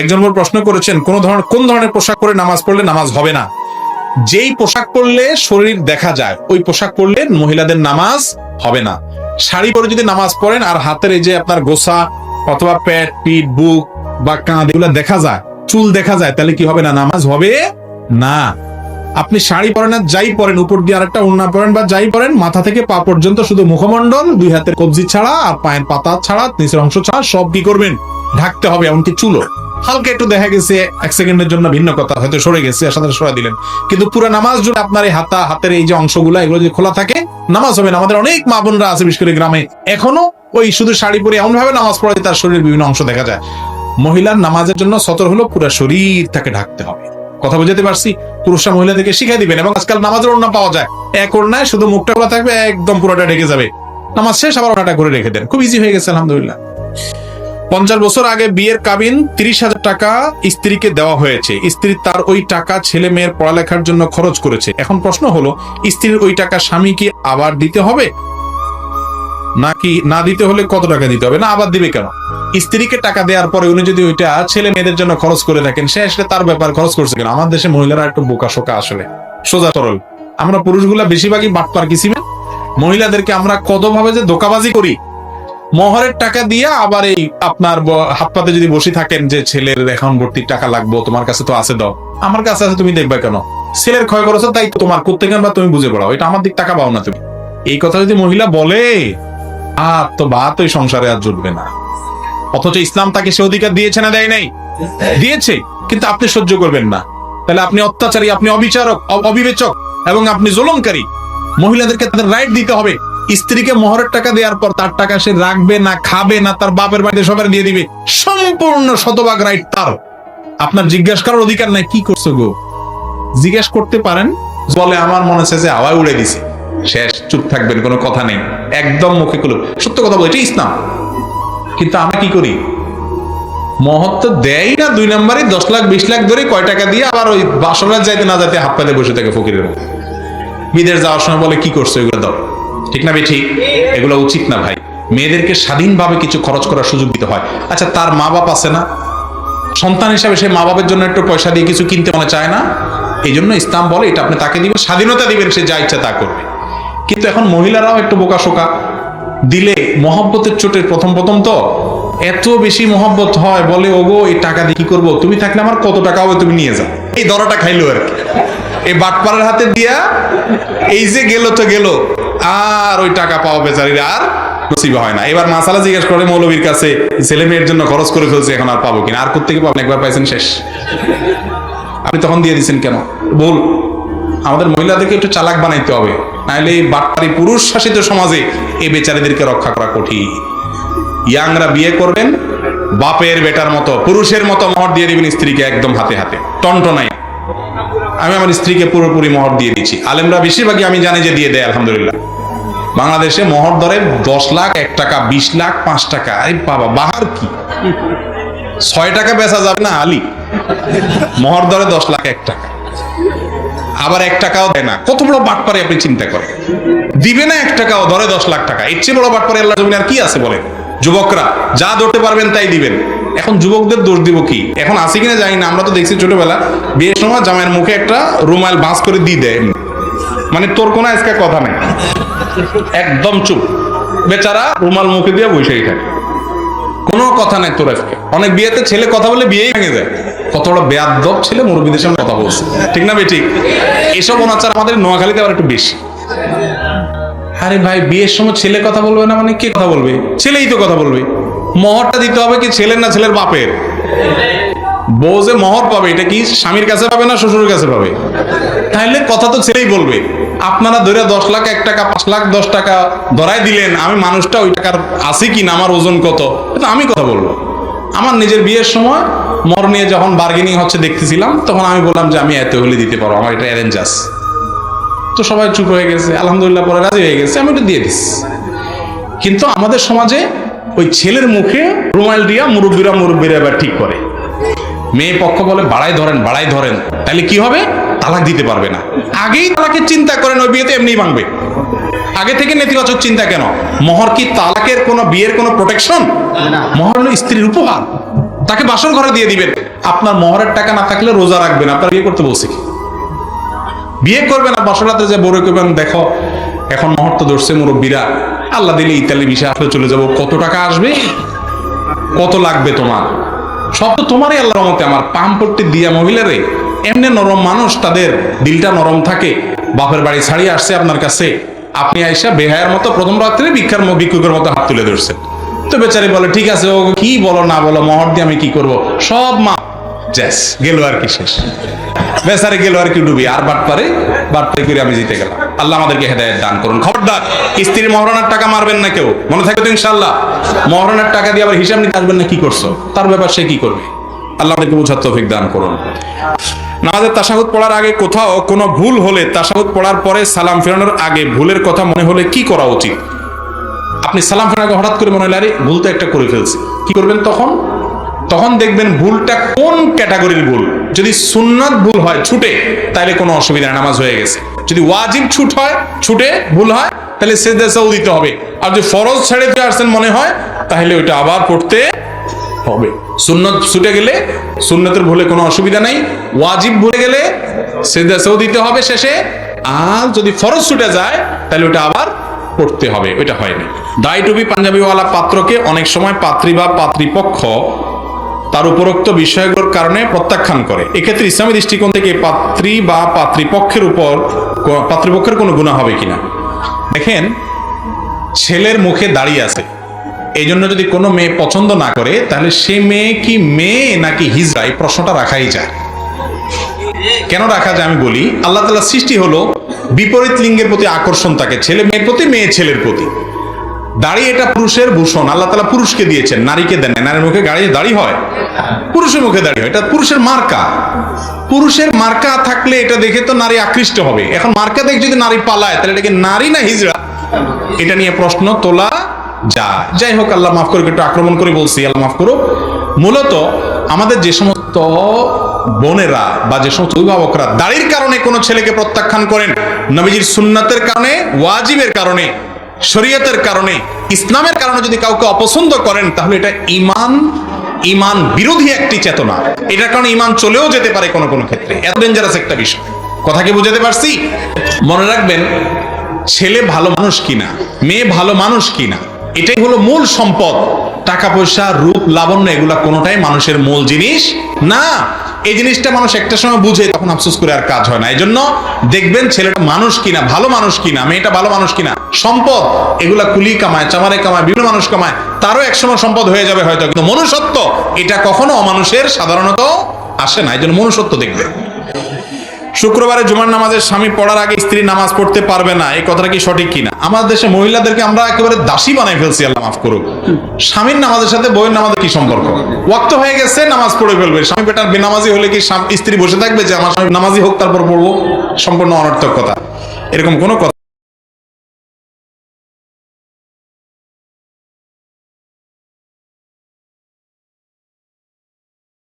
একজন মোর প্রশ্ন করেছেন, কোন ধরনের কোন ধরনের পোশাক পরে নামাজ পড়লে নামাজ হবে না? যেই পোশাক পরলে শরীর দেখা যায়, ওই পোশাক পরলে মহিলাদের নামাজ হবে না। শাড়ি পরে যদি নামাজ পড়েন আর হাতের এই যে আপনার গোসা অথবা পেট পিঠ বুক বা কাঁধ, এগুলো দেখা যায়, চুল দেখা যায়, তাহলে কি হবে না? নামাজ হবে না। আপনি শাড়ি পরেন আর যাই পরেন, উপর দিয়ে আরেকটা ওড়না পরেন বা যাই পরেন, মাথা থেকে পা পর্যন্ত শুধু মুখমণ্ডল, দুই হাতের কবজি ছাড়া আর পায়ের পাতা ছাড়া, নিচের অংশ ছাড়া সব কি করবেন? ঢাকতে হবে, এমনকি চুলো হালকা একটু দেখা গেছে, এক সেকেন্ডের জন্য ভিন্ন কথা, হয়তো সরে গেছে সাথে সরে দিলেন। কিন্তু পুরো নামাজ জুড়ে আপনার এই হাতা, হাতের এই যে অংশগুলো, এগুলো যদি খোলা থাকে, নামাজ হবে না। আমাদের অনেক মা বোনরা আছে, বিশেষ করে গ্রামে। এখনও ওই শুধু শাড়ি পরে এমন ভাবে নামাজ পড়ে তার শরীরের বিভিন্ন অংশ দেখা যায়। মহিলার নামাজের জন্য সতর হলো পুরো শরীর তাকে ঢাকতে হবে। কথা বুঝাতে পারছি? পুরুষরা মহিলাদেরকে শিখাই দিবেন, এবং আজকাল নামাজের ওড়না পাওয়া যায়। এক ওড়নায় শুধু মুখটা খোলা থাকবে, একদম পুরোটা ঢেকে যাবে। নামাজ শেষ, আবার ওড়নাটা করে রেখে দেন। খুব ইজি হয়ে গেছে, আলহামদুলিল্লাহ। পঞ্চাশ বছর আগে বিয়ের কাবিন তিরিশ হাজার টাকা স্ত্রীকে দেওয়া হয়েছে। স্ত্রী তার ওই টাকা ছেলে মেয়ের পড়ালেখার জন্য খরচ করেছে। এখন প্রশ্ন হলো, স্ত্রীর ওই টাকা স্বামীকে আবার দিতে হবে? নাকি না দিতে হলে কত টাকা দিতে হবে? না, আবার দিবে কেন? স্ত্রীকে টাকা দেওয়ার পরে উনি যদি ওইটা ছেলে মেয়েদের জন্য খরচ করে থাকেন সে আসলে তার ব্যাপার খরচ করছে কেন? আমার দেশে মহিলারা একটু বোকা শোকা আসলে। সোজা সরল। আমরা পুরুষগুলা বেশিরভাগই বাটপার কিসিমে মহিলাদেরকে আমরা কতভাবে যে ধোকাবাজি করি মহরের টাকা দিয়ে আবার এই আপনার হাত পাতে যদি বসে থাকেন যে ছেলের অ্যাকাউন্ট ভর্তির টাকা লাগবো, তোমার কাছে তো আছে দাও। আমার কাছে আছে, তুমি দেখবে কেন? ছেলের ক্ষয় করেছ তাই তোমার। করতে বা তুমি বুঝে পড়াও। এটা আমার দিক টাকা পাও না তুমি। এই কথা যদি মহিলা বলে, আর তো ভাত ওই সংসারে আর জুটবে না। অথচ ইসলাম তাকে সে অধিকার দিয়েছে না, দেয় নাই? দিয়েছে, কিন্তু আপনি সহ্য করবেন না। তাহলে আপনি অত্যাচারী, আপনি অবিচারক অবিবেচক এবং আপনি জুলুমকারী। মহিলাদেরকে তাদের রাইট দিতে হবে। স্ত্রীকে মোহরের টাকা দেওয়ার পর তার টাকা সে রাখবে না, খাবে না, তার বাপের বাড়িতে সবার দিয়ে দিবে। সম্পূর্ণ শতভাগ রাইট তার। আপনার জিজ্ঞাসা করার অধিকার নাই, কি করছ গো? জিজ্ঞেস করতে পারেন, বলে আমার মনে হচ্ছে যে হাওয়ায় উড়ে দিছে। শেষ, চুপ থাকবেন, কোনো কথা নেই। একদম মুখে কুলো সত্য কথা বলছি ইসলাম। কিন্তু আমরা কি করি? মহত্ব দেয় না, দুই নম্বরে দশ লাখ, বিশ লাখ ধরে কয় টাকা দিয়ে আবার ওই বাসরাত যাইতে না যাইতে হাত পাতে বসে থাকে ফকিরের বিদেশ যাওয়ার সময় বলে, কি করছ? এগুলো দাও। ঠিক না ঠিক এগুলো উচিত না ভাই। মেয়েদেরকে স্বাধীনভাবে কিছু খরচ করার সুযোগ দিতে হয়। আচ্ছা তার মা বাপ আছে না? সন্তান হিসাবে সে মা বাবার জন্য একটু পয়সা দিয়ে কিছু কিনতে মনে চায় না? এই জন্য ইসলাম বলে, এটা আপনি তাকে দিবেন, স্বাধীনতা দিবেন, সে যা ইচ্ছা তা করবে। কিন্তু এখন মহিলারাও একটু বোকা শোকা দিলে মহব্বতের চোটে প্রথম প্রথম তো। এত বেশি মহব্বত হয়, বলে, ওগো, এই টাকা দিয়ে কি করব? তুমি থাকলে আমার কত টাকা হবে, তুমি নিয়ে যাও। এই দরাটা খাইলো আর কি। এই বাটপাড়ার হাতে দিয়া, এই যে গেল তো গেল। আর ওই টাকা পাওয়া বেচারির আর নসিবে হয় না। এবার মাসালা জিজ্ঞেস করে মৌলবীর কাছে, ছেলে মেয়ের জন্য খরচ করে ফেলছে, এখন আর পাবো কিনা? আর কোথেকে পাবেন একবার পাইছেন শেষ। আপনি তখন দিয়ে দিচ্ছেন কেন? বল আমাদের মহিলাদেরকে একটু চালাক বানাইতে হবে। নাহলে এই বাটপারি পুরুষ শাসিত সমাজে এই বেচারিদেরকে রক্ষা করা কঠিন। ইয়াংরা বিয়ে করবেন, বাপের বেটার মতো, পুরুষের মতো মহর দিয়ে দিবেন স্ত্রীকে একদম হাতে হাতে। টনটনাই আমি আমার স্ত্রীকে পুরোপুরি মহর দিয়ে দিচ্ছি। আলেমরা বেশিরভাগই আমি জানি যে দিয়ে দেয়, আলহামদুলিল্লাহ। বাংলাদেশে মহর দরে দশ লাখ, এক টাকা, বিশ লাখ, পাঁচ টাকা। আরে বাবা, বাহার কি? ছয় টাকা বেচা যাবে না, আলী? মহর দরে দশ লাখ, এক টাকা। আবার এক টাকাও দেয় না। কত বড় বাটপারে আপনি চিন্তা করেন? দিবে না এক টাকাও, ধরে দশ লাখ টাকা। এর চেয়ে বড় বাটপারে আল্লাহ জমিন আর কি আছে বলেন? যুবকরা, যা ধরতে পারবেন তাই দিবেন। এখন যুবকদের দোষ দিব কি? এখন আছে কিনা জানি না, আমরা তো দেখছি ছোটবেলা। বিয়ের সময় জামাইয়ের মুখে একটা রুমাল বাঁশ করে দিয়ে দেয়। মানে তোর কোনো আজকে কথা নেই। একদম চুপ। বেচারা রুমাল মুখে দিয়ে বসেই থাকে। কোনো কথা নাই তোর আজকে। অনেক বিয়েতে ছেলে কথা বলে বিয়েই ভেঙে যায়। কত বড় বেয়াদব ছেলে মুরব্বীদের সামনে কথা বলছে। ঠিক না বে ঠিক? এসব অনাচার আমাদের নোয়াখালীতে আবার একটু বেশি। আরে ভাই, বিয়ের সময় ছেলে কথা বলবে না মানে কে কথা বলবে? ছেলেই তো কথা বলবে। মহরটা দিতে হবে কি ছেলের না ছেলের বাপের? বউ যে মহর পাবে, এটা কি স্বামীর কাছে পাবে না শ্বশুরের কাছে পাবে? তাহলে কথা তো ছেলেই বলবে। আপনারা ধরে দশ লাখ, এক টাকা, পাঁচ লাখ, দশ টাকা ধরাই দিলেন, আমি মানুষটা ওই টাকার আছে কি না আমার ওজন কত? আমি কথা বলব। আমার নিজের বিয়ের সময় মর নিয়ে যখন বার্গেনিং হচ্ছে, দেখতেছিলাম, তখন আমি বললাম যে আমি এত হলে দিতে পারব, আমার এটা অ্যারেঞ্জ আছে। তো সবাই চুপ হয়ে গেছে আলহামদুলিল্লাহ পরে রাজি হয়ে গেছে আমি এটা দিয়ে দিস কিন্তু আমাদের সমাজে ওই ছেলের মুখে রুমাল দিয়া মুরব্বীরা মুরব্বীরা এবার ঠিক করে। মেয়ে পক্ষ বলে বাড়াই ধরেন বাড়াই ধরেন। তাহলে কি হবে? তালাক দিতে পারবে না। আগেই তালাকের চিন্তা করেন ওই বিয়েতে এমনি ভাঙবে। আগে থেকে নেতিবাচক চিন্তা কেন? মহর কি তালাকের কোনো বিয়ের কোনো প্রোটেকশন মহর হলো স্ত্রীর উপহার। তাকে বাসর ঘরে দিয়ে দিবেন। আপনার মহরের টাকা না থাকলে রোজা রাখবেন। আপনার বিয়ে করতে বলছি কি? বিয়ে করবেন আর বাসর রাতে যে বড় করবেন দেখো, এখন মহর ধরছে মুরব্বীরা। আল্লাহ দিলে ইতালি বিষয় আসলে চলে যাব। কত টাকা আসবে? কত লাগবে তোমার? সব তো তোমারই আল্লাহর রহমতে। আমার পাম পট্টি দিয়া মহিলারে, এমনি নরম মানুষ, তাদের দিলটা নরম থাকে। বাপের বাড়ি ছাড়িয়ে আসছে আপনার কাছে। আপনি আইসা বেহায়ের মতো প্রথম রাত্রে ভিক্ষার ভিক্ষুকের মতো হাত তুলে ধরছেন। তো বেচারি বলে, ঠিক আছে ও কি বলো, না বলো, মহর দিয়ে আমি কি করব? সব মা জ্যাস গেল আর কি শেষ। গেল আর কি ডুবি, আর বাট পারে বাট পারে করে আমি জিতে গেলাম। আল্লাহ আমাদেরকে হেদায়ত দান করুন। খবরদার, স্ত্রীর টাকা মারবেন না কেউ। মনে থাকবে তো ইনশাল্লাহ টাকা দিয়ে আবার হিসাব নিতে আসবেন না, কি করছ? তার ব্যাপার সে কি করবে? আল্লাহ আমাদেরকে দান করুন। নামাজের তাসাহুদ পড়ার আগে কোথাও কোনো ভুল হলে, তাসাহুদ পড়ার পরে সালাম ফেরানোর আগে ভুলের কথা মনে হলে কি করা উচিত? আপনি সালাম ফেরানোর হঠাৎ করে মনে হলে, আরে ভুল তো একটা করে ফেলছি। কি করবেন তখন? তখন দেখবেন ভুলটা কোন ক্যাটাগরির ভুল? যদি সুন্নাত ভুল হয়, ছুটে, তাহলে কোনো অসুবিধা নেই, নামাজ হয়ে গেছে। যদি ওয়াজিব ছুট হয়, ছুটে ভুল হয়, তাহলে সেদাও দিতে হবে। আর যদি ফরজ ছেড়ে দিয়ে আসছেন মনে হয়, তাহলে ওইটা আবার পড়তে হবে। সুন্নত ছুটে গেলে, সুন্নতের ভুলে কোনো অসুবিধা নাই। ওয়াজিব ভুলে গেলে সেদাও দিতে হবে শেষে। আর যদি ফরজ ছুটে যায়, তাহলে ওটা আবার পড়তে হবে। ওইটা হয়নি দায় টুপি পাঞ্জাবিওয়ালা পাত্রকে অনেক সময় পাত্রী বা পাত্রীপক্ষ তার উপরোক্ত বিষয়গুলোর কারণে প্রত্যাখ্যান করে। এক্ষেত্রে ইসলামী দৃষ্টিকোণ থেকে পাত্রী বা পাত্রীপক্ষের উপর পাত্রীপক্ষের কোনো গুণা হবে কিনা? দেখেন, ছেলের মুখে দাঁড়িয়ে আছে। এই জন্য যদি কোনো মেয়ে পছন্দ না করে, তাহলে সে মেয়ে কি মেয়ে নাকি হিজড়া এই প্রশ্নটা রাখাই যায়। কেন রাখা যায় আমি বলি, আল্লাহ তালা সৃষ্টি হলো বিপরীত লিঙ্গের প্রতি আকর্ষণ থাকে ছেলে মেয়ের প্রতি, মেয়ে ছেলের প্রতি। দাড়ি এটা পুরুষের ভূষণ। আল্লাহ তালা পুরুষকে দিয়েছেন, নারীকে দেন নারীর মুখে গাড়ি, দাড়ি হয়। পুরুষের মুখে দাড়ি হয়। এটা পুরুষের মার্কা। পুরুষের মার্কা থাকলে এটা দেখে তো নারী আকৃষ্ট হবে। এখন মার্কা দেখে যদি নারী পালায়, তাহলে এটাকে নারী না হিজড়া এটা নিয়ে প্রশ্ন তোলা যা যাই হোক, আল্লাহ মাফ করে একটু আক্রমণ করে বলছি, আল্লাহ মাফ করুক। মূলত আমাদের যে সমস্ত বোনেরা বা যে সমস্ত অভিভাবকরা দাড়ির কারণে কোনো ছেলেকে প্রত্যাখ্যান করেন, নবীজির সুন্নাতের কারণে, ওয়াজিবের কারণে শরীয়তের কারণে, ইসলামের কারণে যদি কাউকে অপছন্দ করেন, তাহলে এটা ইমান ইমান বিরোধী একটি চেতনা। এটার কারণে ইমান চলেও যেতে পারে কোনো কোনো ক্ষেত্রে। এত ডেঞ্জারাস একটা বিষয়। কথা কি বুঝাতে পারছি? মনে রাখবেন, ছেলে ভালো মানুষ কিনা, মেয়ে ভালো মানুষ কিনা, এটাই হলো মূল সম্পদ। টাকা পয়সা, রূপ, লাবণ্য, এগুলা কোনোটাই মানুষের মূল জিনিস না। এই জিনিসটা মানুষ একটা সময় বুঝে, তখন আফসোস করে আর কাজ হয় না। এই জন্য দেখবেন ছেলেটা মানুষ কিনা, ভালো মানুষ কিনা, মেয়েটা ভালো মানুষ কিনা, সম্পদ, এগুলা কুলি কামায়, চামারে কামায়, বিভিন্ন মানুষ কামায়, তারও একসময় সম্পদ হয়ে যাবে হয়তো। কিন্তু মনুষ্যত্ব, এটা কখনো অমানুষের সাধারণত আসে না। এই জন্য মনুষ্যত্ব দেখবে শুক্রবারে জুমার নামাজের স্বামী পড়ার আগে স্ত্রী নামাজ পড়তে পারবে না। এই কথাটা কি সঠিক কিনা? আমাদের দেশে মহিলাদেরকে আমরা একেবারে দাসী বানাই ফেলছি, আল্লাহ মাফ করুক। স্বামীর নামাজের সাথে বইয়ের নামাজের কি সম্পর্ক? ওয়াক্ত হয়ে গেছে, নামাজ পড়ে ফেলবে। স্বামী বেটার বেনামাজি হলে কি স্ত্রী বসে থাকবে যে, আমার স্বামী নামাজি হোক, তারপর পড়ব? সম্পূর্ণ অনর্থক কথা। এরকম কোনো কথা